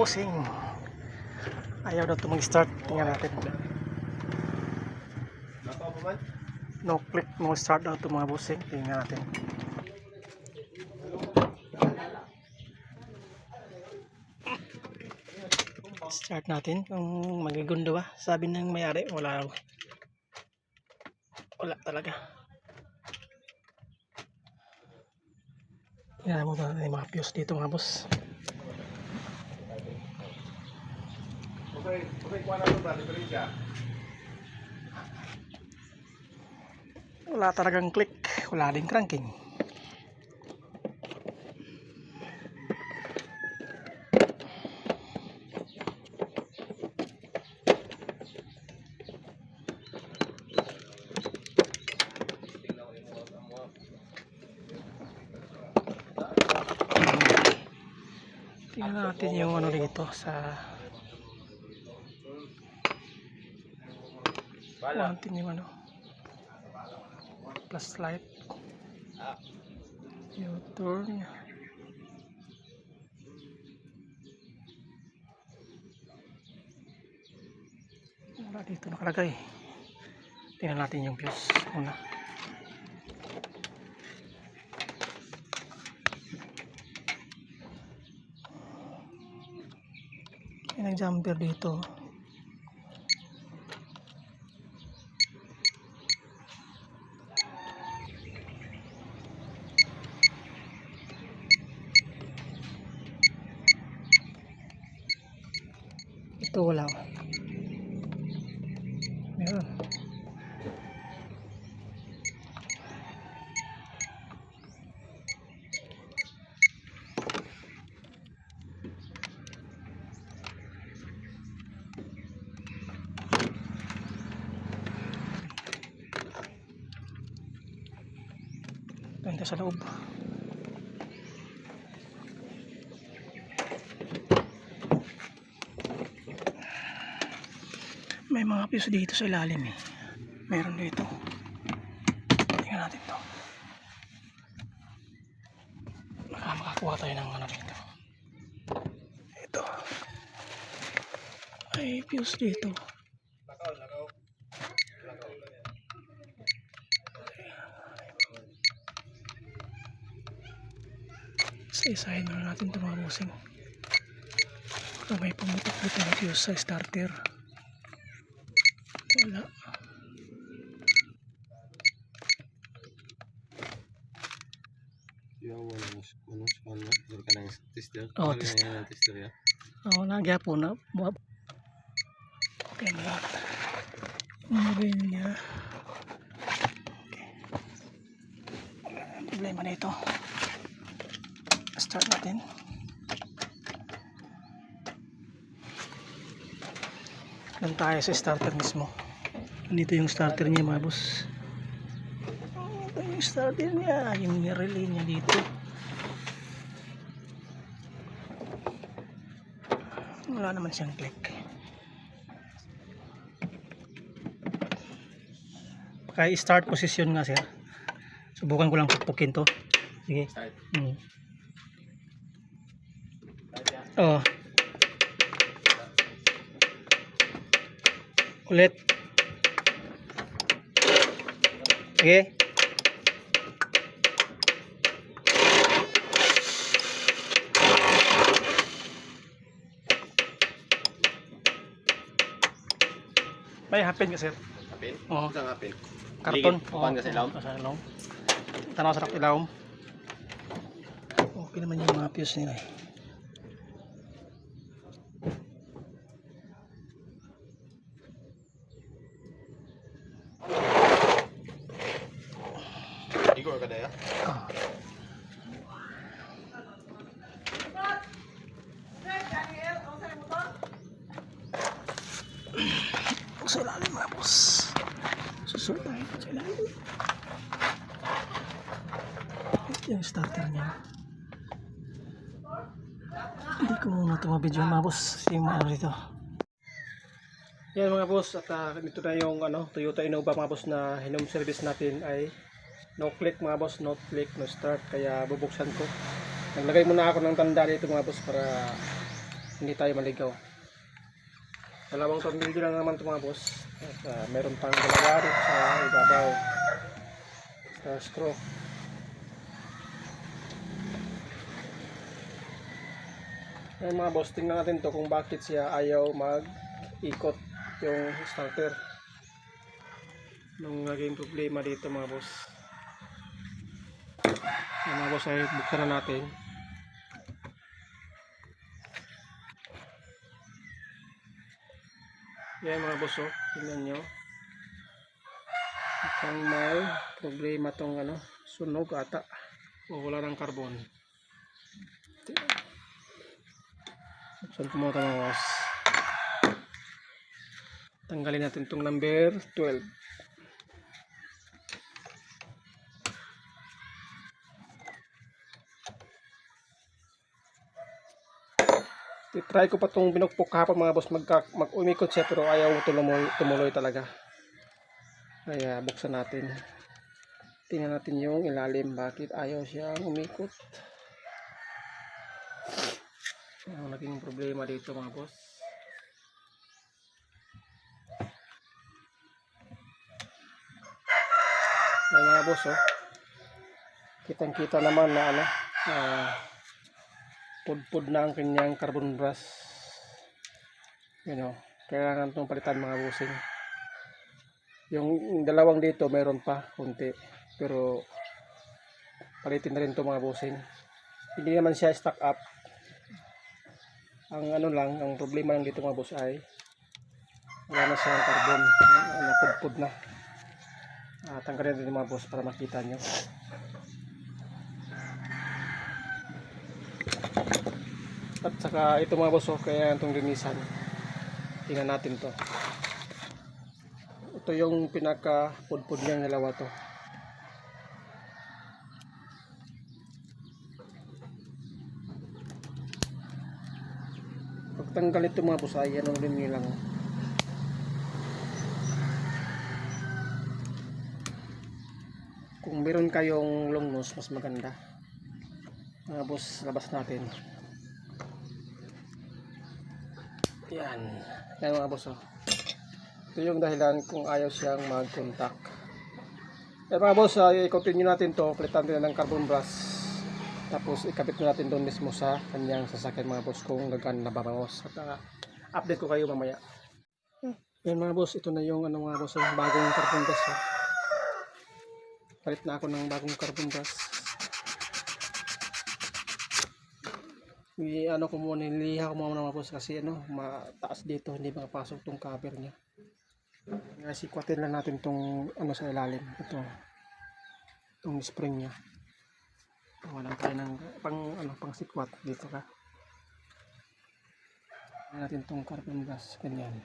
bossing ayaw daw ito mag-start. Tingnan natin. No click no start daw ito mga bossing tingnan natin. Start natin. Kung magigundo ba? Sabi ng mayari wala. Wala talaga. Tingnan mo na yung mga fuse dito mga boss Okay, okay, kuha na ito ba? Diferensya. wala talagang click wala din cranking tingnan natin yung ano dito sa Bala. natin yung ano. Plus light. U-turn wala dito nakalagay. Tingnan natin yung fuse muna. Yan ang jumper dito ito wala meron Ganda sa loob. May mga fuse dito sa ilalim eh. Meron dito. Tingnan natin to. Baka tayo ng ano dito. Ito. Ay, fuse dito. Lakaw, lakaw. Lakaw. Sa isahin na natin ito mga busing. Baka may pumutok-putok na fuse sa starter. Wala. Yung ano, ano, ano, meron ka ng tester. Meron tester. tester ya. Ako na po na. Okay na lahat. Umagay niya. Okay. Wala nang problema. Start natin. Doon tayo sa starter mismo. Nandito yung starter niya mga boss. Ito yung starter niya. Yung relay niya dito. Wala naman siyang click. Kaya start position nga sir. Subukan ko lang pukpukin to. Sige. Start. Hmm. Oh. Ulit. Sige. May hapin ka sir. Apil? Oo. Isang apil. Karton. Kuhaan ka sa ilawom? Sa ilawom. Tanaw sa ilawom. Okay naman yung mga fuse nila eh. Sa ilalim mga boss. Susunod tayo sa ilalim. Ito yung starter niya. Hindi ko muna ito mabidyo mga boss. Kasi yung ano dito. Yan mga boss. At ah, dito na yung ano, Toyota Innova mga boss na hinome service natin ay no click mga boss. No click, no start. Kaya bubuksan ko. Naglagay muna ako ng tanda dito mga boss para hindi tayo maligaw. Dalawang tornilyo lang naman ito mga boss. At ah, meron pang dalawa rin sa ibabaw. Sa screw. Ngayon mga boss, tingnan natin to kung bakit siya ayaw mag-ikot yung starter. Nung naging problema dito mga boss. Yung mga boss ay buksan na natin. Yan mga boss oh, tingnan nyo. Mukhang may problema tong ano, sunog ata. O wala ng carbon. Muna ito mga boss. Tanggalin natin itong number 12. Try ko pa itong binukpok kahapon mga boss. Magka, mag-umikot siya pero ayaw tumuloy, tumuloy talaga. Kaya buksan natin. Tingnan natin yung ilalim bakit ayaw siyang umikot. Ang naging problema dito mga boss? Ayan mga boss oh. Kitang kita naman na ano ah pudpud na ang kanyang carbon brush. You know kailangan itong palitan mga busing. Yung dalawang dito meron pa kunti. Pero palitin na rin ito mga busing. Hindi naman siya stock up. Ang ano lang ang problema lang dito mga boss ay wala na siyang carbon. Ano, pudpud na. Ah, tanggalin natin mga boss para makita nyo At saka ito mga boss, oh, kaya itong linisan. Tingnan natin to. Ito yung pinaka pudpud niyang dalawa to. Pagtanggal ito mga boss, ay anong rin lang. Kung meron kayong long nose, mas maganda. Mga boss, labas natin. Yan. Yan mga boss. Oh. Ito yung dahilan kung ayaw siyang mag-contact. Yan mga boss, uh, i-continue natin to. Palitan din ng carbon brush. Tapos ikabit na natin doon mismo sa kanyang sasakyan mga boss kung gagan na babangos. At uh, update ko kayo mamaya. Yan mga boss, ito na yung ano mga boss, yung bagong carbon brush. Oh. Palit na ako ng bagong carbon brush. I ano ko muna niliha ko muna mga boss kasi ano mataas dito hindi makapasok tong cover niya. Kaya sikwatin lang natin tong ano sa ilalim. Ito tong spring niya. Walang tayo ng pang ano pang sikwat dito ka. Ayan natin tong carbon gas ganyan.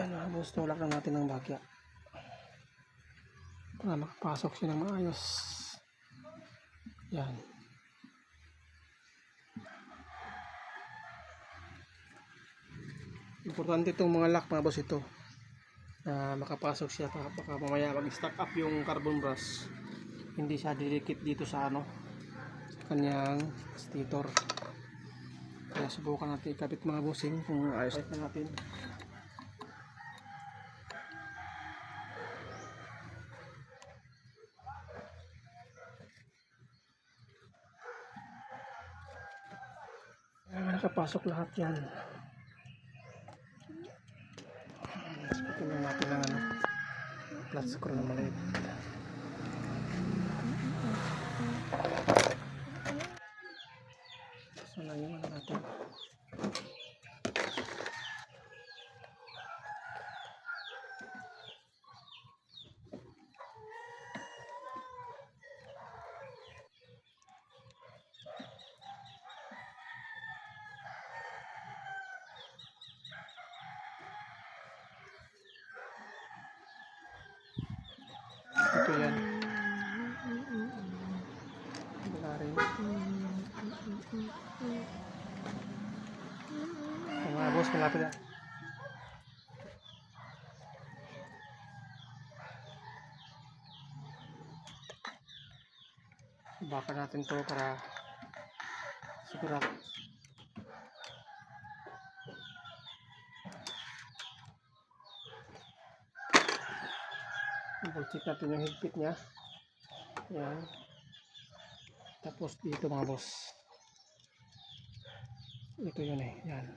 Yan mga boss tulak lang natin ng bagya para makapasok siya ng maayos. Yan. Importante itong mga lock mga boss ito. Na makapasok siya baka, mamaya mag stack up yung carbon brush. Hindi siya didikit dito sa ano sa kanyang stator kaya subukan natin ikabit mga bossing kung ayos. na natin Nakapasok lahat yan. Na natin ng ano, flat screw na maliit. So na yung ano natin. Ito yan. Wala rin. Mga boss, malapit na. baka natin to para sigurado. Double check natin yung higpit niya. Yan. Tapos dito mga boss. Ito yun eh. Yan.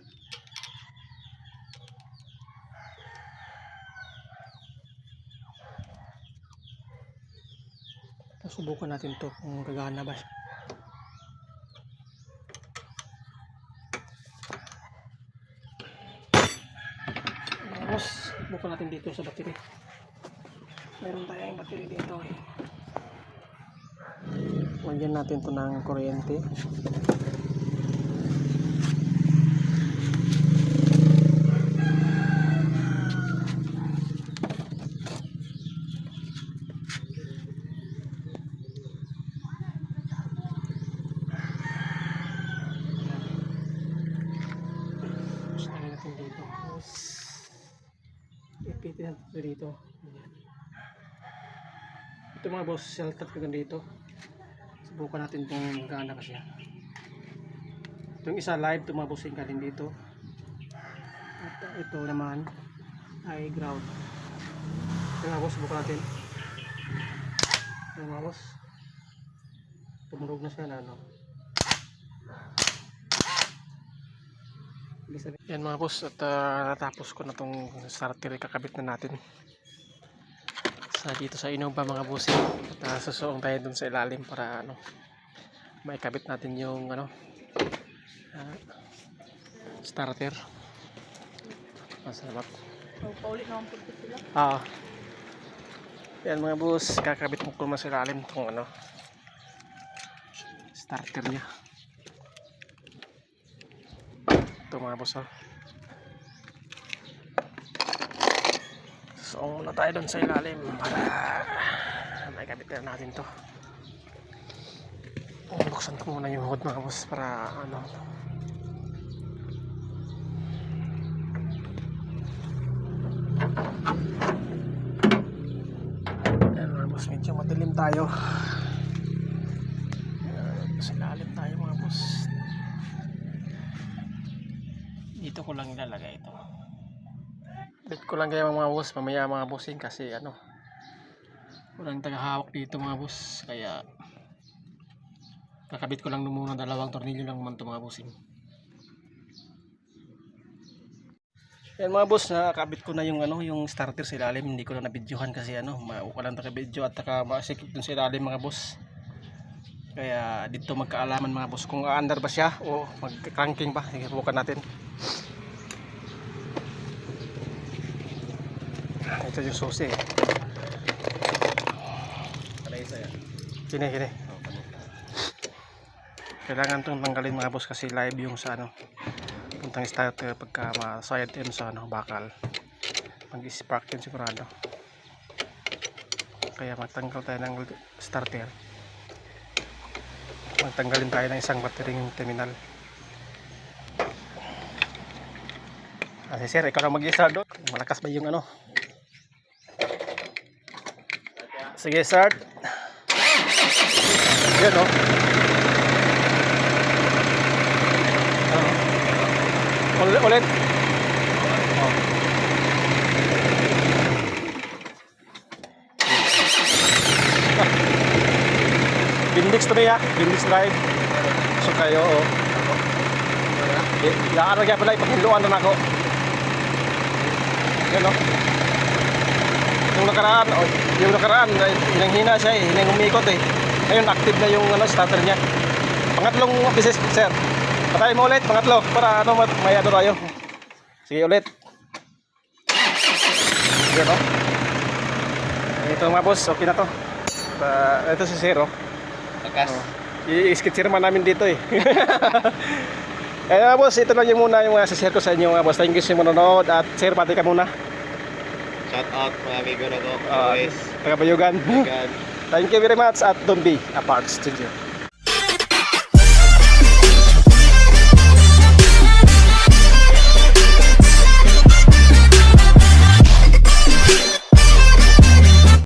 Tapos subukan natin to kung gagana ba. Tapos subukan natin dito sa battery. Meron tayong battery dito. Lagyan natin to ng kuryente. Dito. Ipitin natin dito. Ayan. Ito mga boss, tap ka dito. Subukan natin kung gaana ka siya. Itong isa live, itong mga bossing galing dito. At ito naman ay ground. Ito mga boss, subukan natin. Ito mga boss. Tumunog na siya na ano. Yan mga boss, at uh, natapos ko na tong starter, kakabit na natin sa dito sa Innova mga bossing? At uh, susuong tayo dun sa ilalim para ano maikabit natin yung ano ah, starter. Masarap. Paulit naman po sila. ah. Yan mga boss kakabit mo naman sa ilalim tong ano starter niya. Ito mga boss oh. So, muna tayo doon sa ilalim para may na natin to. Buksan ko muna yung hood mga boss para ano. Ayan mga boss, medyo madilim tayo. Sa ilalim tayo mga boss. Dito ko lang ilalagay ito. Bit ko lang kayo mga boss, mamaya mga bossing kasi ano walang tagahawak dito mga boss. Kaya kakabit ko lang muna dalawang tornilyo lang naman to mga bossing. Yan mga boss nakakabit ko na yung ano yung starter sa ilalim. Hindi ko na nabidyohan kasi ano mauka lang taka video at taka masikip dun sa ilalim mga boss. Kaya dito magkaalaman mga boss kung under ba siya o mag-cranking ba. Subukan natin ito yung susi eh. Kini, kini. Kailangan itong tanggalin mga boss kasi live yung sa ano puntang starter pagka ma-side yun sa ano bakal. Mag-spark yun sigurado. Kaya magtanggal tayo ng starter. Magtanggalin tayo ng isang battery terminal. Kasi sir ikaw na mag-start doon malakas ba yung ano sige start yan o. Oh. Ulit. ulit. Oh. Bindix to niya. Bindix drive. So kayo o. Yaara kaya pala ipaghiluan na ako. Yan o. Yung nakaraan, o, yung nakaraan, hinang hina siya eh, hinang umikot eh. Ngayon active na yung ano, starter niya. Pangatlong beses, sir. Patay mo ulit, pangatlo, para ano, may ano tayo. Sige ulit. Sige no? Ito mga boss, okay na to. Pa, ito si Zero. Lakas. I-skitsir man namin dito eh. eh mga boss, ito lang yung muna yung uh, share ko sa inyo mga boss. Thank you sa manonood at sir, pati ka muna. Shout out mga amigo na ko. Uh, taga Bayugan. Thank you very much at don't be apart studio.